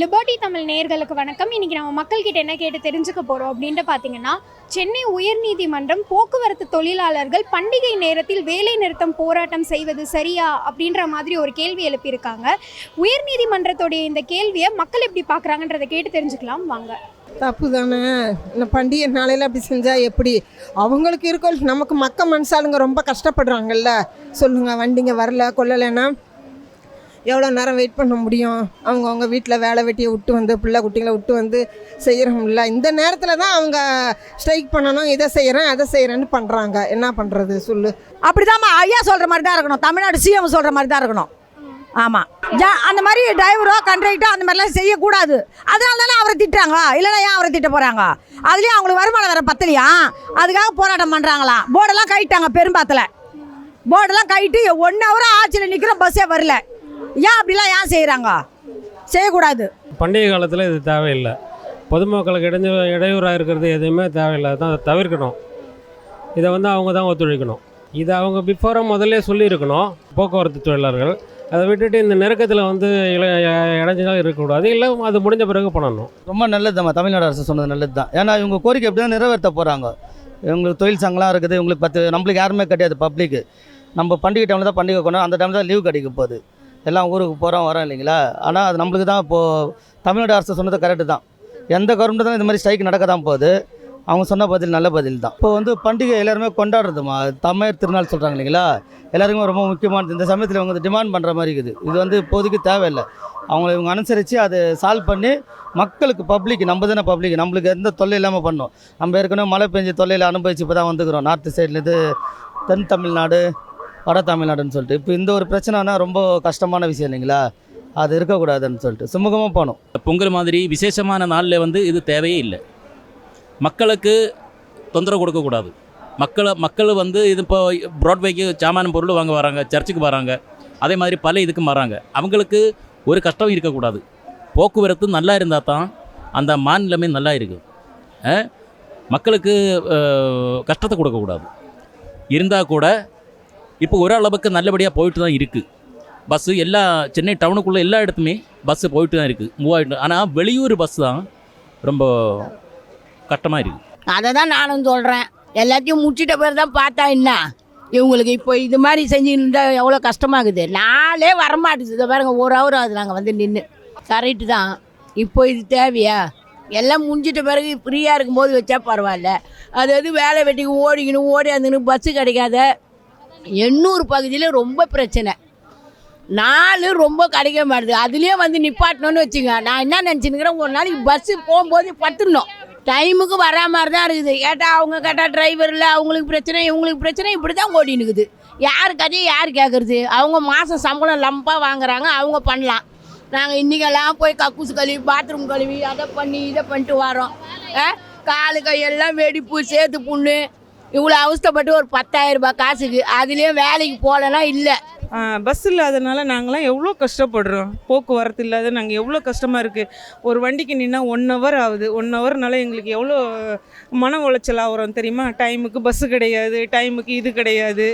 Liberty Tamil நேர்களுக்கு வணக்கம். இன்னைக்கு நம்ம மக்கள்கிட்ட என்ன கேட்டு தெரிஞ்சுக்க போறோம் அப்படின்ட்டு பார்த்தீங்கன்னா சென்னை உயர்நீதிமன்றம் போக்குவரத்து தொழிலாளர்கள் பண்டிகை நேரத்தில் வேலை நிறுத்தம் போராட்டம் செய்வது சரியா அப்படின்ற மாதிரி ஒரு கேள்வி எழுப்பியிருக்காங்க. உயர்நீதிமன்றத்துடைய இந்த கேள்வியை மக்கள் எப்படி பார்க்குறாங்கன்றதை கேட்டு தெரிஞ்சுக்கலாம். வாங்க. தப்பு தானே. இந்த பண்டிகை நாளையில் அப்படி செஞ்சால் எப்படி? அவங்களுக்கு இருக்கும் நமக்கு மக்க மனுஷாளுங்க ரொம்ப கஷ்டப்படுறாங்கல்ல. சொல்லுங்கள் வண்டிங்க வரல கொல்லலைன்னா? எவ்வளோ நேரம் வெயிட் பண்ண முடியும்? அவங்க அவங்க வீட்டில் வேலை வெட்டியை விட்டு வந்து பிள்ளை குட்டிங்களை விட்டு வந்து செய்கிறோம்ல இந்த நேரத்தில் தான் அவங்க ஸ்ட்ரைக் பண்ணணும் இதை செய்கிறேன் அதை செய்கிறேன்னு பண்ணுறாங்க என்ன பண்ணுறது சொல்லு. அப்படிதாம்மா ஐயா சொல்கிற மாதிரி தான் இருக்கணும். தமிழ்நாடு சிஎம் சொல்கிற மாதிரி தான் இருக்கணும். ஆமாம் ஜா அந்த மாதிரி டிரைவரோ கண்ட்ரக்டரோ அந்த மாதிரிலாம் செய்யக்கூடாது. அதனால தானே அவரை திட்டுறாங்க இல்லைன்னா ஏன் அவரை திட்ட போகிறாங்க அதுலேயும் அவங்களுக்கு வருமானம் வேறு பத்தலையா? அதுக்காக போராட்டம் பண்ணுறாங்களாம் போர்டெல்லாம் கழிட்டாங்க பெரும்பாத்தில். போர்டெல்லாம் கழிட்டு ஒன் ஹவராக ஆட்சியில் நிற்கிற பஸ்ஸே வரல. ஏன் அப்படிலாம் ஏன் செய்கிறாங்க செய்யக்கூடாது. பண்டிகை காலத்தில் இது தேவையில்லை. பொதுமக்களுக்கு இடைஞ்ச இடையூறாக இருக்கிறது எதுவுமே தேவையில்லை. தான் தவிர்க்கணும். இதை வந்து அவங்க தான் ஒத்துழைக்கணும். இதை அவங்க பிஃபோராக முதல்ல சொல்லியிருக்கணும் போக்குவரத்து தொழிலாளர்கள். அதை விட்டுட்டு இந்த நெருக்கத்தில் வந்து இடைஞ்சலாக இருக்கக்கூடாது. இல்லை அது முடிஞ்ச பிறகு பண்ணணும். ரொம்ப நல்லது தான் தமிழ்நாடு அரசு சொன்னது நல்லது தான் ஏன்னா இவங்க கோரிக்கை எப்படி தான் நிறைவேற்ற போகிறாங்க இவங்களுக்கு தொழில் சங்கலாம் இருக்குது. இவங்களுக்கு பத்து நம்மளுக்கு யாருமே கிடையாது பப்ளிக்கு நம்ம பண்டிகை டைமில் தான் பண்டிகை கொண்டோம் அந்த டைமில் தான் லீவ் கிடைக்க போகுது. எல்லாம் ஊருக்கு போகிறோம் வரோம் இல்லைங்களா? ஆனால் அது நம்மளுக்கு தான் இப்போது தமிழ்நாடு அரசு சொன்னது கரெக்டு தான். எந்த கவர்மெண்ட் தான் இந்த மாதிரி ஸ்ட்ரைக் நடக்க தான் போகுது? அவங்க சொன்ன பதில் நல்ல பதில் தான். இப்போ வந்து பண்டிகை எல்லாருமே கொண்டாடுறதுமா? தமிழ் திருநாள் சொல்கிறாங்க இல்லைங்களா? எல்லாருக்குமே ரொம்ப முக்கியமானது. இந்த சமயத்தில் இவங்க டிமாண்ட் பண்ணுற மாதிரி இருக்குது. இது வந்து இப்போதைக்கு தேவையில்லை. அவங்கள இவங்க அனுசரித்து அதை சால்வ் பண்ணி மக்களுக்கு பப்ளிக் நம்ம தானே பப்ளிக் நம்மளுக்கு எந்த தொல்லை இல்லாமல் பண்ணோம். நம்ம ஏற்கனவே மழை பெஞ்சு தொல்லையில் அனுபவிச்சு இப்போ தான் வந்துக்கிறோம் நார்த்து சைட்லேருந்து தென் தமிழ்நாடு வட தமிழ்நாடுன்னு சொல்லிட்டு. இப்போ இந்த ஒரு பிரச்சனைனா ரொம்ப கஷ்டமான விஷயம் இல்லைங்களா? அது இருக்கக்கூடாதுன்னு சொல்லிட்டு. சுமூகமாக போகணும். பொங்கல் மாதிரி விசேஷமான நாளில் வந்து இது தேவையே இல்லை. மக்களுக்கு தொந்தரவு கொடுக்கக்கூடாது மக்களை மக்கள் வந்து இது இப்போ ப்ராட்வேக்கு சாமான பொருள் வாங்க வராங்க சர்ச்சுக்கு வராங்க. அதே மாதிரி பல இதுக்கும் வராங்க அவங்களுக்கு ஒரு கஷ்டம் இருக்கக்கூடாது. போக்குவரத்து நல்லா இருந்தால் தான் அந்த மாநிலமே நல்லா இருக்கும் மக்களுக்கு கஷ்டத்தை கொடுக்கக்கூடாது. இருந்தால் கூட இப்போ ஓரளவுக்கு நல்லபடியாக போயிட்டு தான் இருக்குது பஸ்ஸு எல்லா சென்னை டவுனுக்குள்ளே எல்லா இடத்துமே பஸ்ஸு போயிட்டு தான் இருக்குது மூவ் ஆனால் வெளியூர் பஸ் தான் ரொம்ப கஷ்டமாக இருக்குது அதை தான் நானும் சொல்கிறேன் எல்லாத்தையும் முடிச்சிட்ட பேர் தான் பார்த்தா என்ன? இவங்களுக்கு இப்போ இது மாதிரி செஞ்சுக்கிட்டு இருந்தால் எவ்வளோ கஷ்டமாகுது? நாளே வரமாட்டுது. இதை பாருங்க ஒரு ஹவர் ஆகுது நாங்கள் வந்து நின்று கரெக்டு தான். இப்போ இது தேவையா? எல்லாம் முடிஞ்சிட்ட பிறகு ஃப்ரீயாக இருக்கும்போது வச்சா பரவாயில்ல. அது அது வேலை வெட்டிக்கு ஓடிக்கணும் ஓடி அந்த பஸ்ஸு கிடைக்காத எண்ணூர் பகுதியில் ரொம்ப பிரச்சனை. நாலு ரொம்ப கிடைக்க மாட்டுது அதுலேயே வந்து நிப்பாட்டணும்னு வச்சுங்க. நான் என்ன நினச்சினுக்கிறேன் ஒரு நாளைக்கு பஸ்ஸு போகும்போது பத்துடணும் டைமுக்கு வரா மாதிரி தான் இருக்குது. கேட்டால் அவங்க கேட்டால் டிரைவர் இல்லை அவங்களுக்கு பிரச்சனை இவங்களுக்கு பிரச்சனை இப்படி தான் ஓடினுக்குது யார் கதையை யார் கேட்குறது அவங்க மாதம் சம்பளம் லம்பாக வாங்குறாங்க அவங்க பண்ணலாம். நாங்கள் இன்றைக்கெல்லாம் போய் கக்கூசு கழுவி பாத்ரூம் கழுவி அதை பண்ணி இதை பண்ணிட்டு வரோம் காலு கையெல்லாம் வெடிப்பு சேர்த்து புண்ணு. இவ்வளோ அவஸ்தைப்பட்டு ஒரு பத்தாயிரம் ரூபாய் காசுக்கு அதுலேயும் வேலைக்கு போகலன்னா இல்லை. பஸ் இல்லாதனால நாங்களாம் எவ்வளோ கஷ்டப்படுறோம். போக்குவரத்து இல்லாத நாங்கள் எவ்வளோ கஷ்டமாக இருக்குது ஒரு வண்டிக்கு நின்னா ஒன் ஹவர் ஆகுது. ஒன் ஹவர்னால எங்களுக்கு எவ்வளோ மன உளைச்சலாக வரும் தெரியுமா? டைமுக்கு பஸ்ஸு கிடையாது டைமுக்கு இது கிடையாது.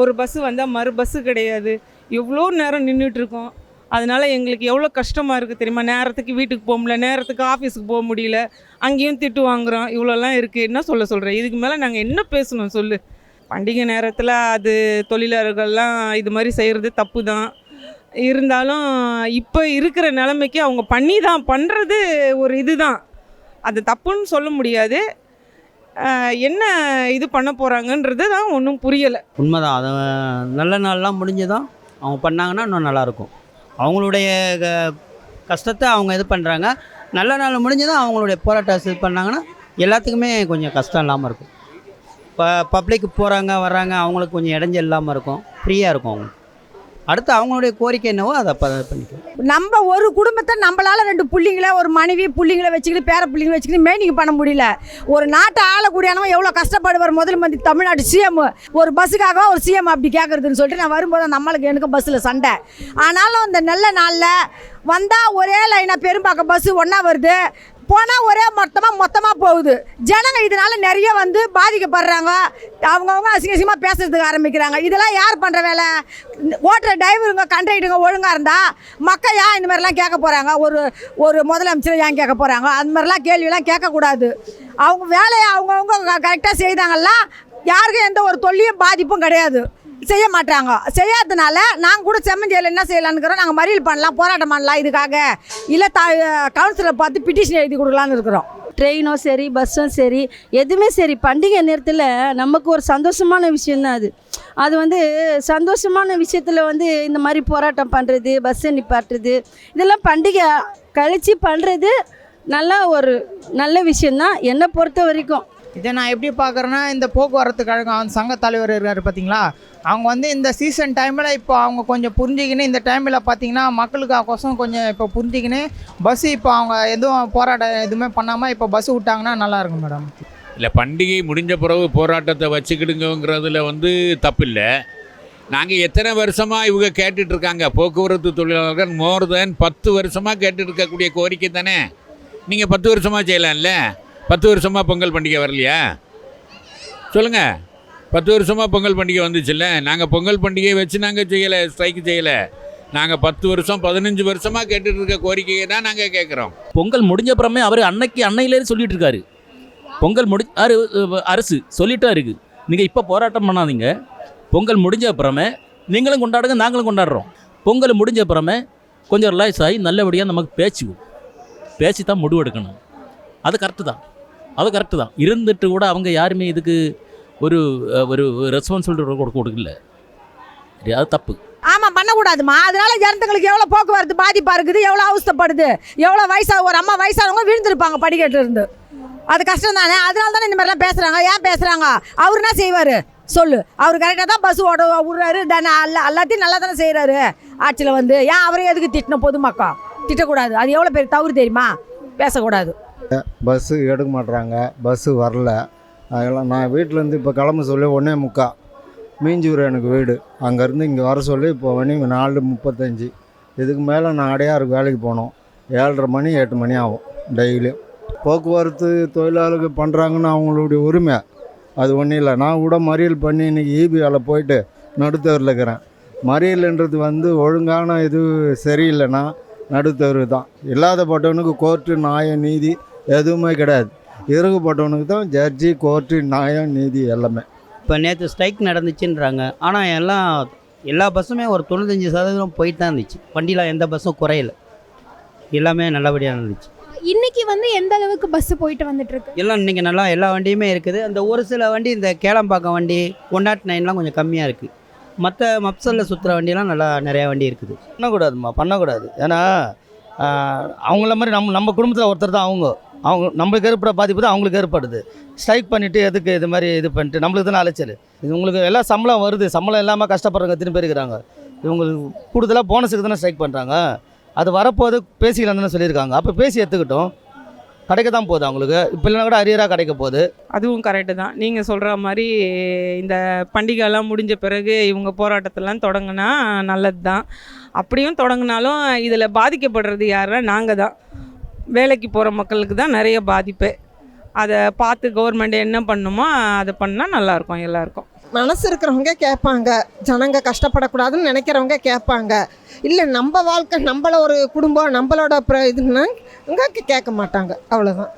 ஒரு பஸ்ஸு வந்தால் மறு பஸ்ஸு கிடையாது. எவ்வளோ நேரம் நின்றுட்டுருக்கோம் இருக்கோம். அதனால் எங்களுக்கு எவ்வளோ கஷ்டமாக இருக்குது தெரியுமா? நேரத்துக்கு வீட்டுக்கு போக முடியல நேரத்துக்கு ஆஃபீஸுக்கு போக முடியல. அங்கேயும் திட்டு வாங்குகிறோம் இவ்வளோலாம் இருக்குது என்ன சொல்ல சொல்கிறேன் இதுக்கு மேலே நாங்கள் என்ன பேசணும் சொல்லு. பண்டிகை நேரத்தில் அது தொழிலாளர்கள்லாம் இது மாதிரி செய்கிறது தப்பு தான் இருந்தாலும் இப்போ இருக்கிற நிலைமைக்கு அவங்க பண்ணி தான் பண்ணுறது ஒரு இதுதான். அது தப்புன்னு சொல்ல முடியாது. என்ன இது பண்ண போகிறாங்கன்றது தான் ஒன்றும் புரியலை. உண்மைதான். அது நல்ல நாள்லாம் முடிஞ்சதும் அவங்க பண்ணாங்கன்னா இன்னும் நல்லாயிருக்கும் அவங்களுடைய க- கஷ்டத்தை அவங்க இது பண்ணுறாங்க நல்ல நாள் முடிஞ்சதும் அவங்களுடைய போராட்டம் இது பண்ணாங்கன்னா எல்லாத்துக்குமே கொஞ்சம் கஷ்டம் இல்லாமல் இருக்கும். இப்போ பப்ளிக் போகிறாங்க வர்றாங்க அவங்களுக்கு கொஞ்சம் இடைஞ்சல் இல்லாமல் இருக்கும். ஃப்ரீயாக இருக்கும் அவங்க. அடுத்து அவங்களுடைய கோரிக்கை என்னவோ அதை அப்போ பண்ணிக்கலாம். நம்ம ஒரு குடும்பத்தை நம்மளால் ரெண்டு பிள்ளைங்கள ஒரு மனைவி பிள்ளைங்கள வச்சுக்கிட்டு பேர பிள்ளைங்கள வச்சுக்கிட்டு மெயினிங் பண்ண முடியல. ஒரு நாட்டை ஆளக்கூடியவன் எவ்வளோ கஷ்டப்படுவார்? முதல் மந்தி தமிழ்நாடு சிஎம் ஒரு பஸ்ஸுக்காக ஒரு சிஎம் அப்படி கேட்குறதுன்னு சொல்லிட்டு நான் வரும்போது நம்மளுக்கு எனக்கு பஸ்ஸில் சண்டை. ஆனாலும் இந்த நல்ல நாளில் வந்தால் ஒரே லைனாக பெரும்பாக்கம் பஸ்ஸு ஒன்றா வருது. போனால் ஒரே மொத்தமாக மொத்தமாக போகுது. ஜனங்க இதனால் நிறைய வந்து பாதிக்கப்படுறாங்க. அவங்கவுங்க அசிங்க அசிங்கமாக பேசுறதுக்கு ஆரம்பிக்கிறாங்க. இதெல்லாம் யார் பண்ணுற வேலை? ஓட்டுற டிரைவருங்க கண்டக்டருங்க ஒழுங்காக இருந்தால் மக்கள் ஏன் இந்த மாதிரிலாம் கேட்க போகிறாங்க ஒரு ஒரு முதலமைச்சர் ஏன் கேட்க போகிறாங்க அந்த மாதிரிலாம் கேள்வியெல்லாம் கேட்கக்கூடாது. அவங்க வேலையை அவங்கவுங்க கரெக்டாக செய்தாங்கல்லாம் யாருக்கும் எந்த ஒரு தொல்லியும் பாதிப்பும் கிடையாது. செய்ய மாட்டாங்க செய்யாததுனால நாங்கள் கூட செம்மஞ்சேரியில் என்ன செய்யலான்னு நாங்கள் மறியல் பண்ணலாம் போராட்டம் பண்ணலாம் இதுக்காக. இல்லை த கவுன்சிலர் பார்த்து பிட்டிஷன் எழுதி கொடுக்கலான்னு இருக்கிறோம். ட்ரெயினும் சரி பஸ்ஸும் சரி எதுவுமே சரி. பண்டிகை நேரத்தில் நமக்கு ஒரு சந்தோஷமான விஷயந்தான் அது. அது வந்து சந்தோஷமான விஷயத்தில் வந்து இந்த மாதிரி போராட்டம் பண்ணுறது பஸ்ஸை நிப்பாட்டுறது இதெல்லாம் பண்டிகை கழித்து பண்ணுறது நல்ல ஒரு நல்ல விஷயந்தான் என்னை பொறுத்த வரைக்கும். இதை நான் எப்படி பார்க்குறேன்னா இந்த போக்குவரத்து கழகம் அந்த சங்க தலைவர் இருக்கார் பார்த்தீங்களா அவங்க வந்து இந்த சீசன் டைமில் இப்போ அவங்க கொஞ்சம் புரிஞ்சுக்கின்னு இந்த டைமில் பார்த்தீங்கன்னா மக்களுக்கு கோசம் கொஞ்சம் இப்போ புரிஞ்சுக்கின்னு பஸ்ஸு இப்போ அவங்க எதுவும் போராட்டம் எதுவுமே பண்ணாமல் இப்போ பஸ் விட்டாங்கன்னா நல்லாயிருக்கும் மேடம். இல்லை பண்டிகை முடிஞ்ச பிறகு போராட்டத்தை வச்சுக்கிடுங்கிறதுல வந்து தப்பில்லை. நாங்கள் எத்தனை வருஷமாக இவங்க கேட்டுட்ருக்காங்க? போக்குவரத்து தொழிலாளர்கள் மோர் தென் பத்து வருஷமாக கேட்டுட்ருக்கக்கூடிய கோரிக்கை தானே? நீங்கள் பத்து வருஷமாக செய்யலாம்ல? பத்து வருஷமாக பொங்கல் பண்டிகை வரலையா? சொல்லுங்கள் பத்து வருஷமாக பொங்கல் பண்டிகை வந்துச்சுல்ல. நாங்கள் பொங்கல் பண்டிகையை வச்சு நாங்கள் செய்யலை ஸ்ட்ரைக்கு செய்யலை. நாங்கள் பத்து வருஷம் பதினஞ்சு வருஷமாக கேட்டுட்டு இருக்க கோரிக்கையை தான் நாங்கள் கேட்குறோம். பொங்கல் முடிஞ்ச அப்புறமே அவர் அன்னைக்கு அன்னையிலேயே சொல்லிட்டு இருக்காரு பொங்கல் முடி அரு அரசு சொல்லிட்டா இருக்குது நீங்கள் இப்போ போராட்டம் பண்ணாதீங்க. பொங்கல் முடிஞ்ச அப்புறமே நீங்களும் கொண்டாடுங்க நாங்களும் கொண்டாடுறோம். பொங்கல் முடிஞ்ச அப்புறமே கொஞ்சம் ரிலாக்ஸ் ஆகி நல்லபடியாக நமக்கு பேச்சு பேசி தான் முடிவெடுக்கணும். அது கரெக்டு தான். அது கரெக்டு தான். இருந்துட்டு கூட அவங்க யாருமே இதுக்கு ஒரு ஒரு ரெஸ்பான்சிபிலிட்டி கொடுக்க கொடுக்கல அது தப்பு. ஆமாம் பண்ணக்கூடாதுமா. அதனால ஜனத்துங்களுக்கு எவ்வளோ போக்குவரத்து பாதிப்பாக இருக்குது எவ்வளோ அவஸ்தைப்படுது எவ்வளோ வயசாக ஒரு அம்மா வயசானவங்க விழுந்திருப்பாங்க படிக்கட்டு இருந்து அது கஷ்டம் தானே அதனால தானே இந்த மாதிரிலாம் பேசுகிறாங்க ஏன் பேசுகிறாங்க அவர் என்ன செய்வார்? சொல்லு. அவர் கரெக்டாக தான் பஸ் ஓட விடுறாரு தானே அல்ல எல்லாத்தையும் நல்லா தானே செய்கிறாரு ஆட்சியில் வந்து ஏன் அவரே எதுக்கு திட்டணும் பொதுமக்கள்? திட்டக்கூடாது. அது எவ்வளோ பேர் தவறு தெரியுமா? பேசக்கூடாது. பஸ்ஸு எடுக்க மாட்டுறாங்க பஸ்ஸு வரல. அதெல்லாம் நான் வீட்டிலேருந்து இப்போ கிளம்ப சொல்லி ஒன்றே முக்கா. மீஞ்சூர் எனக்கு வீடு. அங்கேருந்து இங்கே வர சொல்லி இப்போ மணி நாலு முப்பத்தஞ்சு. இதுக்கு மேலே நான் அடையாருக்கு வேலைக்கு போகணும் ஏழரை மணி எட்டு மணி ஆகும் டெய்லியும் போக்குவரத்து தொழிலாளர்கள் பண்ணுறாங்கன்னு அவங்களுடைய உரிமை. அது ஒன்றும் இல்லை. நான் கூட மறியல் பண்ணி இன்றைக்கி ஈபியாவில் போயிட்டு நடுத்தவரில் இருக்கிறேன். மறியல்ன்றது வந்து ஒழுங்கான இது சரியில்லைன்னா நடுத்தரு தான். இல்லாதப்பட்டவனுக்கு கோர்ட்டு நியாயம் நீதி எதுவுமே கிடையாது. இருக்குப்பட்டவனுக்கு தான் ஜட்ஜி கோர்ட்டு நியாயம் நீதி எல்லாமே. இப்போ நேற்று ஸ்ட்ரைக் நடந்துச்சுன்றாங்க. ஆனால் எல்லாம் எல்லா பஸ்ஸுமே ஒரு தொண்ணூத்தஞ்சு சதவீதம் போயிட்டு தான் இருந்துச்சு. வண்டியில் எந்த பஸ்ஸும் குறையல. எல்லாமே நல்லபடியாக இருந்துச்சு இன்னைக்கு வந்து எந்த அளவுக்கு பஸ் போயிட்டு வந்துட்டு இருக்கு எல்லாம் இன்றைக்கி நல்லா எல்லா வண்டியுமே இருக்குது. அந்த ஒரு சில வண்டி இந்த கேளம்பாக்கம் வண்டி ஒன் நாட் நைன்லாம் கொஞ்சம் கம்மியாக இருக்குது மற்ற மப்சலில் சுற்றுற வண்டியெலாம் நல்லா நிறையா வண்டி இருக்குது. பண்ணக்கூடாதும்மா பண்ணக்கூடாது. ஏன்னா அவங்கள மாதிரி நம்ம நம்ம குடும்பத்தில் ஒருத்தர் தான் அவங்க. அவங்க நம்மளுக்கு ஏற்பட பாதிப்பு தான் அவங்களுக்கு ஏற்படுது. ஸ்ட்ரைக் பண்ணிவிட்டு எதுக்கு இது மாதிரி இது பண்ணிட்டு நம்மளுக்கு தானே அலைச்சல்? இது உங்களுக்கு எல்லாம் சம்பளம் வருது. சம்பளம் இல்லாமல் கஷ்டப்படுறவங்க திரும்பி இருக்கிறாங்க? இவங்களுக்கு கூடுதலாக போனஸுக்கு தானே ஸ்ட்ரைக் பண்ணுறாங்க அது வரப்போது பேசிக்கலாம் தானே சொல்லியிருக்காங்க. அப்போ பேசி எடுத்துக்கிட்டோம். கிடைக்க தான் போகுது அவங்களுக்கு இப்போ இல்லைனா கூட அரியராக கிடைக்க போகுது. அதுவும் கரெக்டு தான். நீங்கள் சொல்கிற மாதிரி இந்த பண்டிகைலாம் முடிஞ்ச பிறகு இவங்க போராட்டத்தெல்லாம் தொடங்கினா நல்லது தான் அப்படியும் தொடங்கினாலும் இதில் பாதிக்கப்படுறது யாருன்னா நாங்கள் தான் வேலைக்கு போகிற மக்களுக்கு தான் நிறைய பாதிப்பு. அதை பார்த்து கவர்மெண்ட் என்ன பண்ணுமோ அதை பண்ணால் நல்லாயிருக்கும் எல்லாருக்கும். மனசு இருக்கிறவங்க கேட்பாங்க. ஜனங்க கஷ்டப்படக்கூடாதுன்னு நினைக்கிறவங்க கேட்பாங்க. இல்லை நம்ம வாழ்க்கை நம்மள ஒரு குடும்பம் நம்மளோட ப்ர- இதுன்னா இங்கே கேட்க மாட்டாங்க அவ்வளோதான்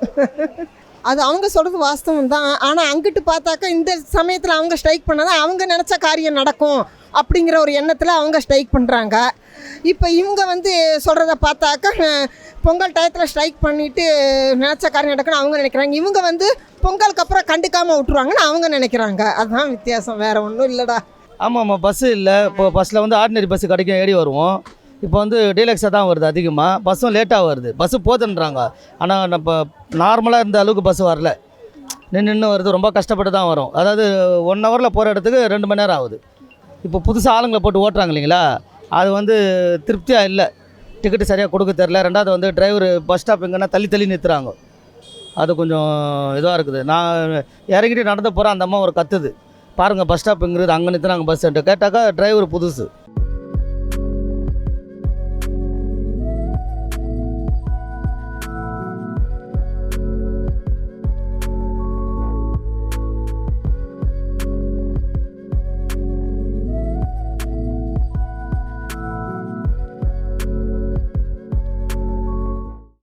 அது அவங்க சொல்கிறது வாஸ்தவம் தான். ஆனால் அங்கிட்டு பார்த்தாக்கா இந்த சமயத்தில் அவங்க ஸ்ட்ரைக் பண்ணாதான் அவங்க நினச்ச காரியம் நடக்கும் அப்படிங்கிற ஒரு எண்ணத்தில் அவங்க ஸ்ட்ரைக் பண்ணுறாங்க இப்போ இவங்க வந்து சொல்கிறத பார்த்தாக்கா பொங்கல் டயத்தில் ஸ்ட்ரைக் பண்ணிவிட்டு நினச்ச காரியம் நடக்குன்னு அவங்க நினைக்கிறாங்க. இவங்க வந்து பொங்கலுக்கு அப்புறம் கண்டுக்காமல் விட்ருவாங்கன்னு அவங்க நினைக்கிறாங்க. அதுதான் வித்தியாசம். வேறு ஒன்றும் இல்லைடா. ஆமாம் ஆமாம் பஸ்ஸு இல்லை. இப்போ பஸ்ஸில் வந்து ஆர்டினரி பஸ்ஸு கிடைக்கும் ஏறி வருவோம். இப்போ வந்து டீலக்ஸாக தான் வருது அதிகமாக பஸ்ஸும் லேட்டாக வருது. பஸ்ஸு போதுன்றாங்க. ஆனால் நம்ம நார்மலாக இருந்த அளவுக்கு பஸ் வரல. நின்று நின்று வருது. ரொம்ப கஷ்டப்பட்டு தான் வரும். அதாவது ஒன் ஹவரில் போகிற இடத்துக்கு ரெண்டு மணி நேரம் ஆகுது. இப்போ புதுசாக ஆளுங்களை போட்டு ஓட்டுறாங்க இல்லைங்களா? அது வந்து திருப்தியாக இல்லை. டிக்கெட்டு சரியாக கொடுக்க தெரில ரெண்டாவது வந்து டிரைவர் பஸ் ஸ்டாப் எங்கன்னா தள்ளி தள்ளி நிறுத்துறாங்க அது கொஞ்சம் இதுவாக இருக்குது. நான் இறங்கிட்டு நடந்து போகிறேன் அந்த அம்மா ஒரு கத்துது. பாருங்கள் பஸ் ஸ்டாப்புங்கிறது அங்கே நிறுத்துனாங்க பஸ்ஸுன்ட்டு கேட்டாக்கா டிரைவர் புதுசு.